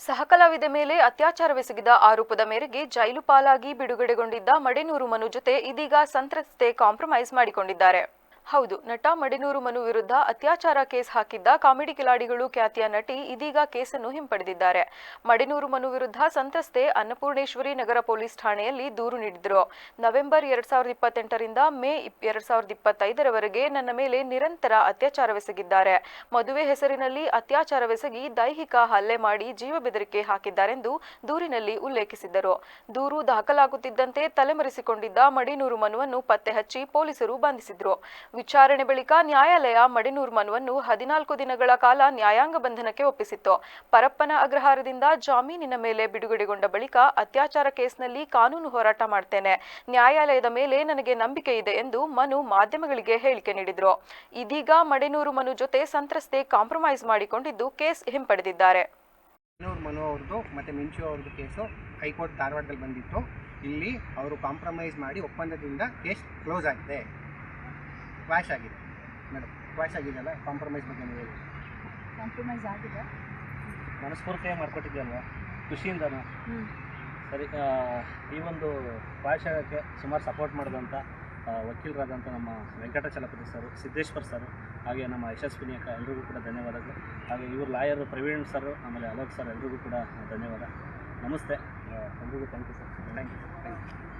ಸಹಕಲಾವಿದೆ ಮೇಲೆ ಅತ್ಯಾಚಾರವೆಸಗಿದ ಆರೋಪದ ಮೇರೆಗೆ ಜೈಲು ಪಾಲಾಗಿ ಬಿಡುಗಡೆಗೊಂಡಿದ್ದ ಮಡೆನೂರು ಮನು ಜೊತೆ ಇದೀಗ ಸಂತ್ರಸ್ತೆ ಕಾಂಪ್ರಮೈಸ್ ಮಾಡಿಕೊಂಡಿದ್ದಾರೆ. ಹೌದು, ನಟ ಮಡಿನೂರು ಮನು ವಿರುದ್ಧ ಅತ್ಯಾಚಾರ ಕೇಸ್ ಹಾಕಿದ್ದ ಕಾಮಿಡಿ ಕಿಲಾಡಿಗಳು ಖ್ಯಾತಿಯ ನಟಿ ಇದೀಗ ಕೇಸನ್ನು ಹಿಂಪಡೆದಿದ್ದಾರೆ. ಮಡಿನೂರು ಮನು ವಿರುದ್ಧ ಸಂತ್ರಸ್ತೆ ಅನ್ನಪೂರ್ಣೇಶ್ವರಿ ನಗರ ಪೊಲೀಸ್ ಠಾಣೆಯಲ್ಲಿ ದೂರು ನೀಡಿದ್ರು. ನವೆಂಬರ್ ಎರಡ್ ಸಾವಿರದ ಇಪ್ಪತ್ತೆಂಟರಿಂದ ಮೇ ಎರಡ್ ಸಾವಿರದ ಇಪ್ಪತ್ತೈದರವರೆಗೆ ನನ್ನ ಮೇಲೆ ನಿರಂತರ ಅತ್ಯಾಚಾರವೆಸಗಿದ್ದಾರೆ. ಮದುವೆ ಹೆಸರಿನಲ್ಲಿ ಅತ್ಯಾಚಾರವೆಸಗಿ ದೈಹಿಕ ಹಲ್ಲೆ ಮಾಡಿ ಜೀವ ಬೆದರಿಕೆ ಹಾಕಿದ್ದಾರೆಂದು ದೂರಿನಲ್ಲಿ ಉಲ್ಲೇಖಿಸಿದ್ದರು. ದೂರು ದಾಖಲಾಗುತ್ತಿದ್ದಂತೆ ತಲೆಮರೆಸಿಕೊಂಡಿದ್ದ ಮಡಿನೂರು ಮನುವನ್ನು ಪತ್ತೆ ಹಚ್ಚಿ ಪೊಲೀಸರು ಬಂಧಿಸಿದ್ರು. ವಿಚಾರಣೆ ಬಳಿಕ ನ್ಯಾಯಾಲಯ ಮಡಿನೂರು ಮನುವನ್ನು ಹದಿನಾಲ್ಕು ದಿನಗಳ ಕಾಲ ನ್ಯಾಯಾಂಗ ಬಂಧನಕ್ಕೆ ಒಪ್ಪಿಸಿತ್ತು. ಪರಪ್ಪನ ಅಗ್ರಹಾರದಿಂದ ಜಾಮೀನಿನ ಮೇಲೆ ಬಿಡುಗಡೆಗೊಂಡ ಬಳಿಕ ಅತ್ಯಾಚಾರ ಕೇಸ್ನಲ್ಲಿ ಕಾನೂನು ಹೋರಾಟ ಮಾಡ್ತೇನೆ. ನ್ಯಾಯಾಲಯದ ಮೇಲೆ ನನಗೆ ನಂಬಿಕೆ ಇದೆ ಎಂದು ಮನು ಮಾಧ್ಯಮಗಳಿಗೆ ಹೇಳಿಕೆ ನೀಡಿದ್ರು. ಇದೀಗ ಮಡಿನೂರು ಮನು ಜೊತೆ ಸಂತ್ರಸ್ತೆ ಕಾಂಪ್ರಮೈಸ್ ಮಾಡಿಕೊಂಡಿದ್ದು ಕೇಸ್ ಹಿಂಪಡೆದಿದ್ದಾರೆ. ಮನು ಅವ್ರದ್ದು ಮತ್ತೆ ಮಿಂಚು ಅವ್ರದ್ದು ಕೇಸು ಹೈಕೋರ್ಟ್ ಧಾರವಾಡದಲ್ಲಿ ಬಂದಿತ್ತು. ಇಲ್ಲಿ ಅವರು ಕಾಂಪ್ರಮೈಸ್ ಮಾಡಿ ಒಪ್ಪಂದದಿಂದ ಕೇಸ್ ಕ್ಲೋಸ್ ಆಗಿದೆ. ಕ್ವಾಶ್ ಆಗಿದೆ. ಮೇಡಮ್ ಕ್ವಾಶ್ ಆಗಿದೆಯಲ್ಲ ಕಾಂಪ್ರಮೈಸ್ ಬಗ್ಗೆ ನೀವು ಹೇಳಿ. ಕಾಂಪ್ರಮೈಸ್ ಆಗಿದೆ. ಮನಸ್ಫೂರ್ತಿಯಾಗಿ ಖುಷಿಯಿಂದ ಖುಷಿಯಿಂದನೂ? ಸರಿ ಈ ಒಂದು ಭಾಷಣಕ್ಕೆ ಸುಮಾರು ಸಪೋರ್ಟ್ ಮಾಡಿದಂಥ ವಕೀಲರಾದಂಥ ನಮ್ಮ ವೆಂಕಟಾಚಲಪತಿ ಸರ್ ಸಿದ್ದೇಶ್ವರ್ ಸರ್ ಹಾಗೆ ನಮ್ಮ ಯಶಸ್ವಿನಿ ಅಕ್ಕ ಎಲ್ರಿಗೂ ಕೂಡ ಧನ್ಯವಾದಗಳು. ಹಾಗೆ ಇವರು ಲಾಯರ್ ಪ್ರವೀಣ್ ಸರ್ ಆಮೇಲೆ ಅಲೋಕ್ ಸರ್ ಎಲ್ರಿಗೂ ಕೂಡ ಧನ್ಯವಾದ. ನಮಸ್ತೆ. ಎಲ್ರಿಗೂ thank you sir thank you thank you